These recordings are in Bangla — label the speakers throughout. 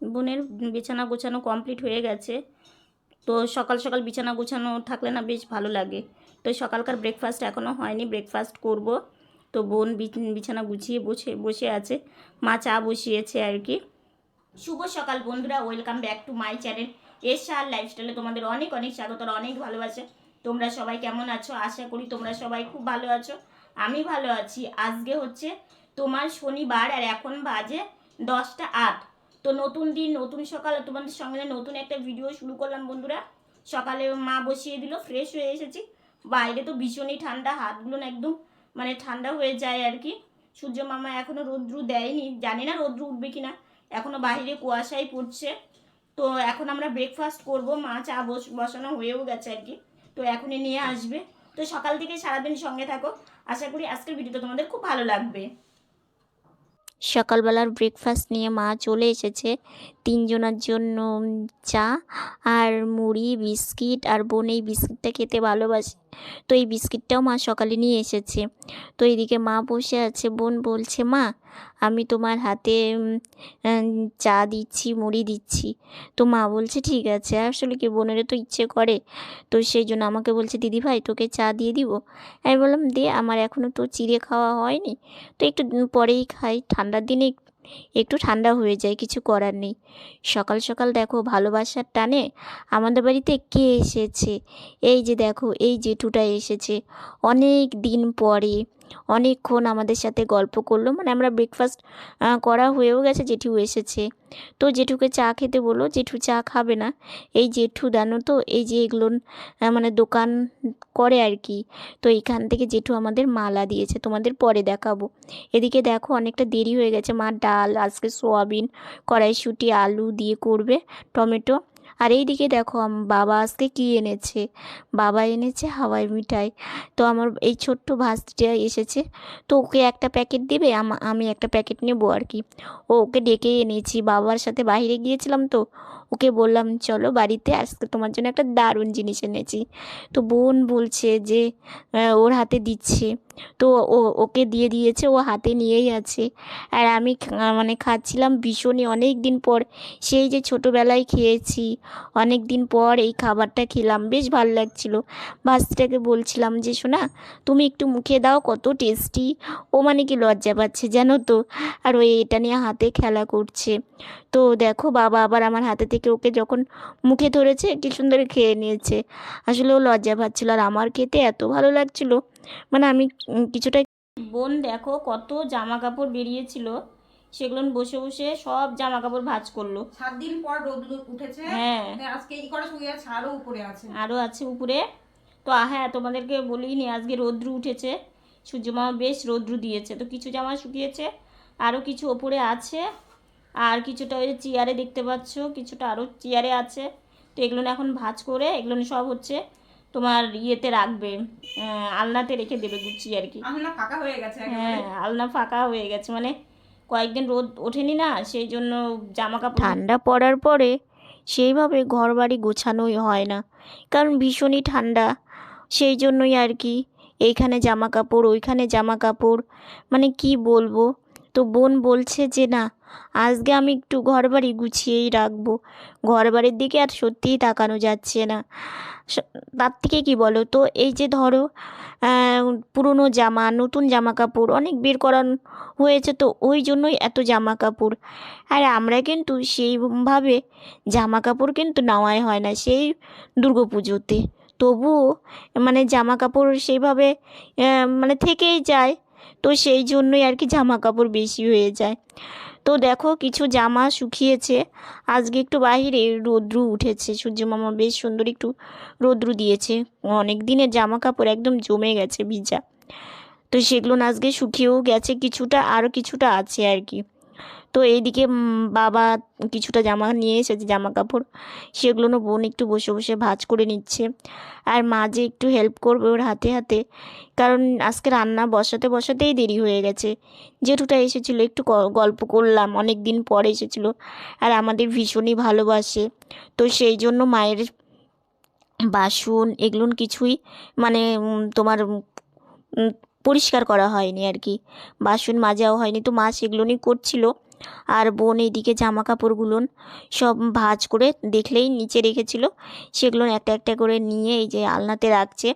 Speaker 1: বোনের বিছানা গোছানো কমপ্লিট হয়ে গেছে। তো সকাল সকাল বিছানা গোছানো থাকলে না বেশ ভালো লাগে। তো সকালকার ব্রেকফাস্ট এখনও হয়নি ব্রেকফাস্ট করব। তো বোন বিছানা গুছিয়ে বসে বসে আছে। মা চা বসিয়েছে আর কি। শুভ সকাল বন্ধুরা welcome back to my channel এশার লাইফস্টাইলে তোমাদের অনেক অনেক স্বাগত, আর অনেক ভালোবাসা। তোমরা সবাই কেমন আছো? আশা করি তোমরা সবাই খুব ভালো আছো। আমি ভালো আছি। আজকে হচ্ছে তোমার শনিবার, আর এখন বাজে দশটা আট। তো নতুন দিন, নতুন সকাল, তোমাদের সঙ্গে নতুন একটা ভিডিও শুরু করলাম বন্ধুরা। সকালে মা বসিয়ে দিল ফ্রেশ হয়ে এসেছি। বাইরে তো ভীষণই ঠান্ডা, হাতগুলো না একদম মানে ঠান্ডা হয়ে যায় আর কি। সূর্য মামা এখনও রৌদ্রু দেয়নি, জানি না রৌদ্র উঠবে কিনা। এখনও বাইরে কুয়াশাই পড়ছে। তো এখন আমরা ব্রেকফাস্ট করব, মা চা বস, বসানো হয়েও গেছে আর কি। তো এখনই নিয়ে আসবে। তো সকাল থেকে সারাদিন সঙ্গে থাকো। আশা করি আজকের ভিডিওটা তোমাদের খুব ভালো লাগবে। সকালবেলার ব্রেকফাস্ট নিয়ে মা চলে এসেছে। তিনজনের জন্য চা আর মুড়ি, বিস্কিট আর বোন এই বিস্কিটটা খেতে ভালোবাসে। তো এই বিস্কিটটাও মা সকালে নিয়ে এসেছে। তো এদিকে মা বসে আছে, বোন বলছে, মা, আমি তোমার হাতে চা দিচ্ছি, মুড়ি দিচ্ছি। তো মা বলছে, ঠিক আছে আসলে কি বোনেরও তো ইচ্ছে করে। তো সেই জন্য আমাকে বলছে, দিদি ভাই, তোকে চা দিয়ে দিব। আমি বললাম, দে, আমার এখনও তো চিড়ে খাওয়া হয়নি। তো একটু পরেই খাই, ঠান্ডার দিনে একটু ঠান্ডা হয়ে যায়, কিছু করার নেই। সকাল সকাল দেখো ভালোবাসার টানে আমাদের বাড়িতে কে এসেছে? এই যে দেখো, এই জেঠুটা এসেছে। অনেক দিন পরে অনেকক্ষণ আমাদের সাথে গল্প করল। মানে আমরা ব্রেকফাস্ট করা হয়েও গেছে, জেঠু এসেছে। তো জেঠুকে চা খেতে বলল, জেঠু চা খাবে না। এই জেঠু দানো তো, এই যে এগুলো মানে দোকান করে আর কি। তো এখান থেকে জেঠু আমাদের মালা দিয়েছে, তোমাদের পরে দেখাবো। এদিকে দেখো অনেকটা দেরি হয়ে গেছে, মা ডাল, আজকে সোয়াবিন, কড়াইশুঁটি, আলু দিয়ে করবে, টমেটো। আর এই দিকে দেখো বাবা আজকে কি এনেছে? বাবা এনেছে হাওয়াই মিঠাই। তো আমার এই ছোট্ট ভাস্তিটা এসেছে। তো ওকে একটা প্যাকেট দেবে, আমি একটা প্যাকেট নেব আর কি। ও ওকে ডেকে এনেছি। বাবার সাথে বাইরে গিয়েছিলাম তো। ওকে বললাম, চলো বাড়িতে, আজকে তোমার জন্য একটা দারুণ জিনিস এনেছি। তো বোন বলছে যে ওর হাতে দিচ্ছে। তো ও, ওকে দিয়ে দিয়েছে, ও হাতে নিয়েই আছে। আর আমি মানে খাচ্ছিলাম ভীষণই। অনেক দিন পর, সেই যে ছোটোবেলায় খেয়েছি অনেক দিন পর এই খাবারটা খেলাম, বেশ ভালো লাগছিল। ভাস্তিটাকে বলছিলাম যে, শোনা, তুমি একটু মুখে দাও, কত টেস্টি। ও মানে কি লজ্জা পাচ্ছে, জানো তো? আর ওই এটা নিয়ে হাতে খেলা করছে। তো দেখো, বাবা আবার আমার হাতে থেকে ওকে যখন মুখে ধরেছে কি সুন্দর খেয়ে নিয়েছে। আসলে ও লজ্জা পাচ্ছিল আর আমার খেতে এত ভালো লাগছিল। মানে আমি কিছুটা বোন দেখো কত জামা কাপড় বেরিয়েছিল। সেগুলো বসে বসে সব জামা কাপড় ভাজ করল।
Speaker 2: সাত দিন পর রোদ উঠেছে।
Speaker 1: হ্যাঁ।
Speaker 2: আজকে এই করা শুয়ে আছে আরও উপরে আছে।
Speaker 1: আরও আছে উপরে। তো হ্যাঁ তোমাদেরকে বলিনি আজকে রৌদ্রু উঠেছে। সূর্যমামা বেশ রৌদ্রু দিয়েছে। তো কিছু জামা শুকিয়েছে আরও কিছু ওপরে আছে। আর কিছুটা ওই যে চেয়ারে দেখতে পাচ্ছ কিছুটা আরও চেয়ারে আছে। তো এগুলো এখন ভাঁজ করে এগুলো সব হচ্ছে তোমার ইয়েতে রাখবে আলনাতে রেখে দেবে গুছিয়ে আর কি।
Speaker 2: আলনা ফাঁকা হয়ে গেছে
Speaker 1: হ্যাঁ আলনা ফাঁকা হয়ে গেছে। মানে কয়েকদিন রোদ ওঠেনি না সেই জন্য জামা কাপড় ঠান্ডা পড়ার পরে সেইভাবে ঘর বাড়ি গোছানোই হয় না। কারণ ভীষণই ঠান্ডা সেই জন্যই আর কি এইখানে জামা কাপড় ওইখানে জামা কাপড় মানে কি বলব? তো বোন বলছে যে, না, আজকে আমি একটু ঘর বাড়ি গুছিয়েই রাখব। ঘর বাড়ির দিকে আর সত্যিই তাকানো যাচ্ছে না। তার থেকে কি বলো তো? এই যে ধরো পুরনো জামা, নতুন জামা কাপড় অনেক বের করান হয়েছে তো, ওই জন্যই এত জামা কাপড় আর আমরা কিন্তু সেইভাবে জামা কাপড় কিন্তু নেওয়াই হয় না সেই দুর্গা পুজোতে। তবুও মানে জামা কাপড় সেইভাবে মানে থেকেই যায়। তো সেই জন্যই আর কি জামা কাপড় বেশি হয়ে যায়। তো দেখো কিছু জামা শুকিয়েছে। আজকে একটু বাহিরে রৌদ্র উঠেছে। সূর্য মামা বেশ সুন্দর একটু রৌদ্র দিয়েছে। অনেক দিনের জামা কাপড় একদম জমে গেছে ভিজা। তো সেগুলো আজকে শুকিয়েও গেছে। কিছুটা আরও কিছুটা আছে আর কি। তো এইদিকে বাবা কিছুটা জামা নিয়ে এসেছে জামা কাপড় সেগুলো বোন একটু বসে বসে ভাজ করে নিচ্ছে। আর মা যে একটু হেল্প করবে ওর হাতে হাতে, কারণ আজকে রান্না বসাতে বসাতেই দেরি হয়ে গেছে। জেঠুটা এসেছিল, একটু গল্প করলাম অনেক দিন পরে এসেছিল। আর আমাদের ভীষণই ভালোবাসে। তো সেই জন্য মায়ের বাসন, এগুলো কিছুই মানে তোমার পরিষ্কার করা হয়নি আর কি। বাসন মাজাও হয়নি। তো মা সেগুলো নিয়ে করছিল। আর বোন এইদিকে জামা কাপড়গুলো সব ভাঁজ করে দেখলেই নিচে রেখেছিল। সেগুলো একটা একটা করে নিয়ে এই যে আলনাতে রাখছে।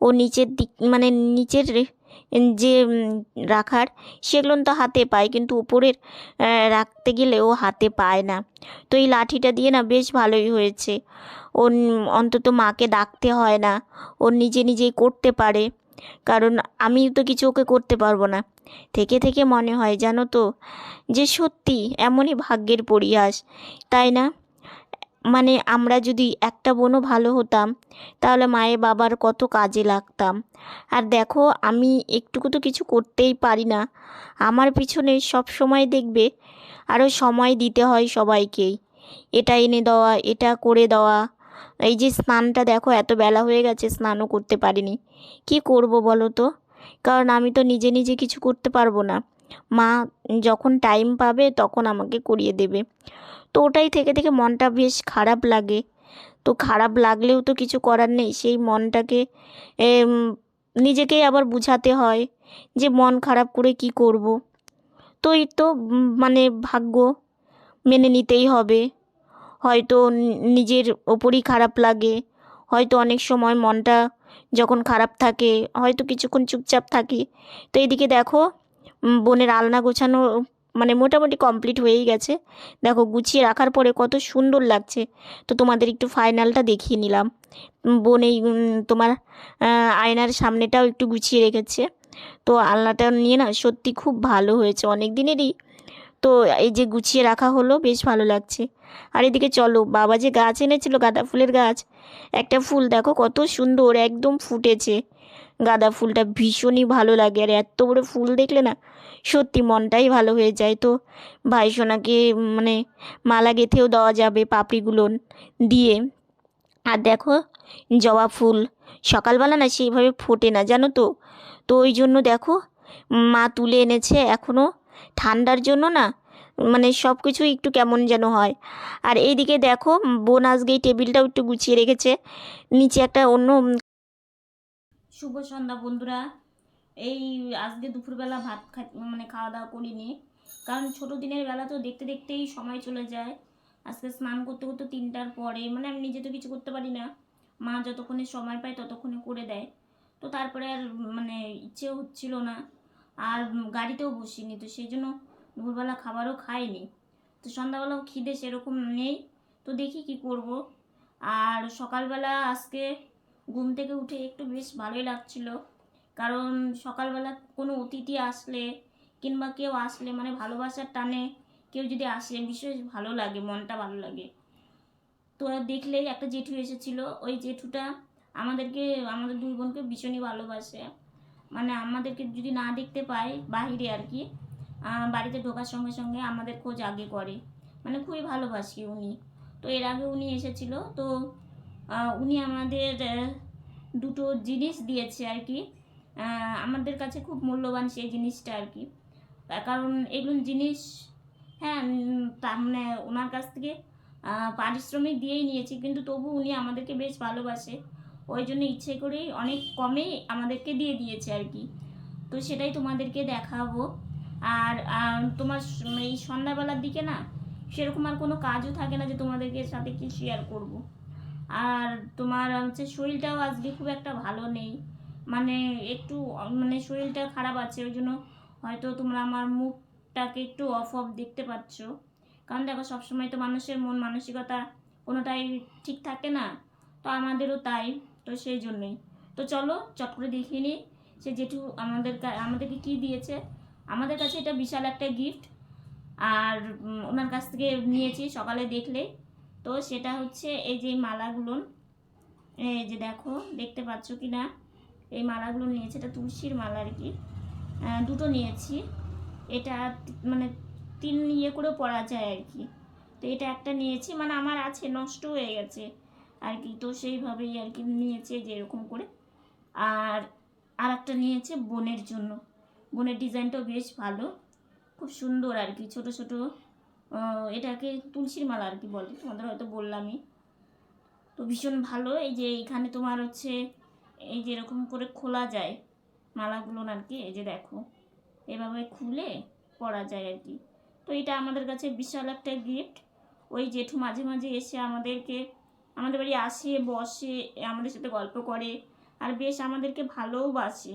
Speaker 1: ও নিচের দিক মানে নিচের যে রাখার সেগুলো তো হাতে পায়। কিন্তু উপরের রাখতে গেলে ও হাতে পায় না। তো এই লাঠিটা দিয়ে না বেশ ভালোই হয়েছে। ও অন্তত মাকে ডাকতে হয় না। ও নিজে নিজেই করতে পারে। কারণ আমি তো কিছু ওকে করতে পারব না। থেকে থেকে মনে হয় জানো তো, যে সত্যি এমনই ভাগ্যের পরিহাস, তাই না? মানে আমরা যদি একটা বোনও ভালো হতাম, তাহলে মায়ের বাবার কত কাজে লাগতাম। আর দেখো, আমি একটুকু তো কিছু করতেই পারি না। আমার পিছনে সব সময় দেখবে আরও সময় দিতে হয় সবাইকেই। এটা এনে দেওয়া, এটা করে দেওয়া এই যে স্নানটা দেখো, এত বেলা হয়ে গেছে, স্নানও করতে পারিনি। কি করব বলো তো? কারণ আমি তো নিজে নিজে কিছু করতে পারব না। মা যখন টাইম পাবে, তখন আমাকে করিয়ে দেবে। তো ওটাই থেকে থেকে মনটা বেশ খারাপ লাগে। তো খারাপ লাগলেও তো কিছু করার নেই, সেই মনটাকে নিজেকেই আবার বুঝাতে হয় যে মন খারাপ করে কি করব। তো এই তো মানে ভাগ্য মেনে নিতেই হবে। হয়তো নিজের ওপরই খারাপ লাগে। হয়তো অনেক সময় মনটা যখন খারাপ থাকে, হয়তো কিছুক্ষণ চুপচাপ থাকি। তো এইদিকে দেখো বোনের আলনা গোছানো মানে মোটামুটি কমপ্লিট হয়েই গেছে। দেখো, গুছিয়ে রাখার পরে কত সুন্দর লাগছে। তো তোমাদের একটু ফাইনালটা দেখিয়ে নিলাম। বোন এই তোমার আয়নার সামনেটাও একটু গুছিয়ে রেখেছে। তো আলনাটা নিয়ে না সত্যি খুব ভালো হয়েছে। অনেক দিনেরই তো এই যে গুছিয়ে রাখা হলো, বেশ ভালো লাগছে। আর এদিকে চলো, বাবা যে গাছ এনেছিল, গাঁদা ফুলের গাছ, একটা ফুল দেখো কত সুন্দর, একদম ফুটেছে। গাঁদা ফুলটা ভীষণই ভালো লাগে, আর এত বড় ফুল দেখলে না, সত্যি মনটাই ভালো হয়ে যায় তো। ভাই সোনাকে মানে মালা গেঁথেও দেওয়া যাবে পাপড়িগুলো দিয়ে। আর দেখো, জবা ফুল, সকালবেলা না সেইভাবে ফোটে না, জানো তো? তো ওই জন্য দেখো মা তুলে এনেছে এখনও ঠান্ডার জন্য না মানে সব কিছুই একটু কেমন যেন হয়। আর এইদিকে দেখো বোন আজকে এই টেবিলটাও একটু গুছিয়ে রেখেছে। নিচে একটা অন্য শুভ সন্ধ্যা বন্ধুরা। এই আজকে দুপুরবেলা ভাত মানে খাওয়া দাওয়া করিনি। কারণ ছোটো দিনের বেলা তো দেখতে দেখতেই সময় চলে যায়। আজকে স্নান করতে করতে তিনটার পরে মানে আমি নিজে তো কিছু করতে পারি না। মা যতক্ষণে সময় পায় ততক্ষণে করে দেয়। তো তারপরে আর মানে ইচ্ছেও হচ্ছিল না। আর গাড়িতেও বসিনি, তো সেই জন্য দুপুরবেলা খাবারও খাইনি। তো সন্ধ্যাবেলাও খিদে সেরকম নেই, তো দেখি কি করব। আর সকালবেলা আজকে ঘুম থেকে উঠে একটু বেশ ভালোই লাগছিল, কারণ সকালবেলা কোনো অতিথি আসলে কিংবা কেউ আসলে মানে ভালোবাসার টানে কেউ যদি আসে বিশেষ ভালো লাগে, মনটা ভালো লাগে। তো দেখলেই একটা জেঠু এসেছিল, ওই জেঠুটা আমাদেরকে, আমাদের দুই বোনকে ভীষণই ভালোবাসে। মানে আমাদেরকে যদি না দেখতে পায় বাহিরে আর কি বাড়িতে ঢোকার সঙ্গে সঙ্গে আমাদের খোঁজ আগে করে। মানে খুবই ভালোবাসি উনি। তো এর আগে উনি এসেছিল, তো উনি আমাদের দুটো জিনিস দিয়েছে আর কি। আমাদের কাছে খুব মূল্যবান সেই জিনিসটা আর কি। কারণ এগুলো জিনিস হ্যাঁ তার মানে ওনার কাছ থেকে পারিশ্রমিক দিয়েই নিয়েছি, কিন্তু তবু উনি আমাদেরকে বেশ ভালোবাসে। ওই জন্য ইচ্ছে করেই অনেক কমেই আমাদেরকে দিয়ে দিয়েছে আর কি। তো সেটাই তোমাদেরকে দেখাবো। আর তোমার এই সন্ধ্যাবেলার দিকে না, সেরকম আর কোনো কাজও থাকে না যে তোমাদেরকে সাথে কি শেয়ার করব। আর তোমার হচ্ছে শরীরটাও আজকে খুব একটা ভালো নেই। মানে একটু মানে শরীরটা খারাপ আছে, ওই জন্য হয়তো তোমরা আমার মুখটাকে একটু অফ অফ দেখতে পাচ্ছ। কারণ দেখো, সবসময় তো মানুষের মন মানসিকতা কোনোটাই ঠিক থাকে না। তো আমাদেরও তাই। তো সেই জন্যই। তো চলো, চট করে দেখিয়ে নিই সে জেঠু আমাদের আমাদেরকে কী দিয়েছে। আমাদের কাছে এটা বিশাল একটা গিফট আর ওনার কাছ থেকে নিয়েছি সকালে দেখলে। তো সেটা হচ্ছে এই যে মালাগুলো। এই যে দেখো, দেখতে পাচ্ছ কি না? এই মালাগুলো নিয়েছি, এটা তুলসীর মালা আর কি। দুটো নিয়েছি। এটা মানে তিন ইয়ে করেও পরা যায় আর কি। তো এটা একটা নিয়েছি মানে আমার আছে, নষ্ট হয়ে গেছে। আর কি। তো সেইভাবেই আর কি নিয়েছে যে এরকম করে। আর আর একটা নিয়েছে বোনের জন্য। বোনের ডিজাইনটাও বেশ ভালো। খুব সুন্দর আর কি। ছোট ছোট এটাকে তুলসীর মালা আর কি বলে। তোমাদের হয়তো বললামই। তো ভীষণ ভালো। এই যে এখানে তোমার হচ্ছে এই যে এরকম করে খোলা যায় মালাগুলো আর কি, এই যে দেখো। এভাবে খুলে পরা যায় আর কি। তো এটা আমাদের কাছে বিশাল একটা গিফট ওই জেঠু মাঝে মাঝে এসে আমাদেরকে আমাদের বাড়ি আসে, বসে, আমাদের সাথে গল্প করে আর বেশ আমাদেরকে ভালোবাসে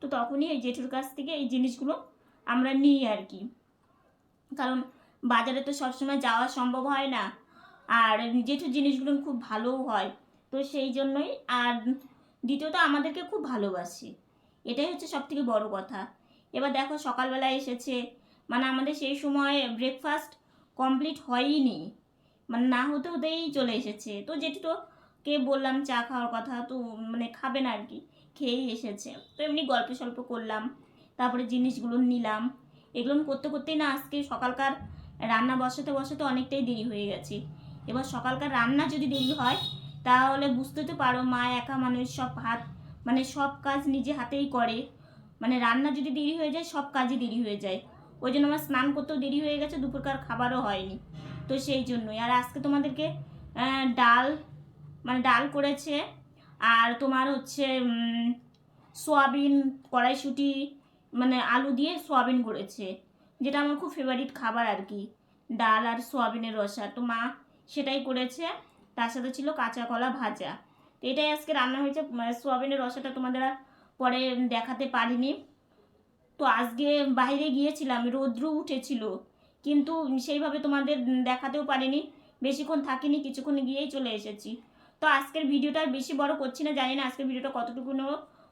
Speaker 1: তো তখনই এই জেঠুর কাছ থেকে এই জিনিসগুলো আমরা নিই আর কি। কারণ বাজারে তো সবসময় যাওয়া সম্ভব হয় না আর জেঠুর জিনিসগুলো খুব ভালোও হয়। তো সেই জন্যই আর দ্বিতীয়ত আমাদেরকে খুব ভালোবাসে। এটাই হচ্ছে সব থেকে বড় কথা। এবার দেখো সকালবেলা এসেছে। মানে আমাদের সেই সময় ব্রেকফাস্ট কমপ্লিট হয়ই হয়ইনি মানে না হতে হতেই চলে এসেছে। তো যেটু তো কে বললাম, চা খাওয়ার কথা তো মানে খাবে না আর কি খেয়েই এসেছে। তো এমনি গল্প সল্প করলাম, তারপরে জিনিসগুলো নিলাম। এগুলো করতে করতেই না, আজকে সকালকার রান্না বসাতে বসাতে অনেকটাই দেরি হয়ে গেছে। এবার সকালকার রান্না যদি দেরি হয়, তাহলে বুঝতে তো পারো মা একা মানুষ, সব হাত মানে সব কাজ নিজে হাতেই করে। মানে রান্না যদি দেরি হয়ে যায়, সব কাজই দেরি হয়ে যায়। ওই জন্য আমার স্নান করতেও দেরি হয়ে গেছে, দুপুরকার খাবারও হয়নি। তো সেই জন্যই। আর আজকে তোমাদেরকে ডাল মানে ডাল করেছে। আর তোমার হচ্ছে সোয়াবিন কড়াইশুঁটি মানে আলু দিয়ে সোয়াবিন করেছে, যেটা আমার খুব ফেভারিট খাবার আর কি। ডাল আর সোয়াবিনের রসা। তো মা সেটাই করেছে। তার সাথে ছিল কাঁচা কলা ভাজা। তো এটাই আজকে রান্না হয়েছে। মানে সোয়াবিনের রসাটা তোমাদের পরে দেখাতে পারিনি। তো আজকে বাইরে গিয়েছিলাম। রৌদ্র উঠেছিল। কিন্তু সেইভাবে তোমাদের দেখাতেও পারিনি। বেশিক্ষণ থাকিনি, কিছুক্ষণ গিয়েই চলে এসেছি। তো আজকের ভিডিওটা বেশি বড় করছি না, জানি না আজকের ভিডিওটা কতটুকুনো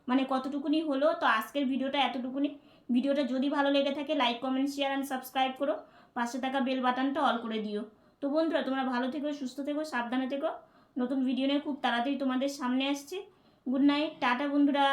Speaker 1: মানে কতটুকুনি হলো। তো আজকের ভিডিওটা এতটুকুনি। ভিডিওটা যদি ভালো লেগে থাকে like comment share and subscribe করো। পাশে থাকা বেল বাটনটা অল করে দিও। তো বন্ধুরা, তোমরা ভালো থেকো, সুস্থ থেকো, সাবধানে থেকো। নতুন ভিডিও নিয়ে খুব তাড়াতাড়ি তোমাদের সামনে আসছে। গুড নাইট টাটা বন্ধুরা।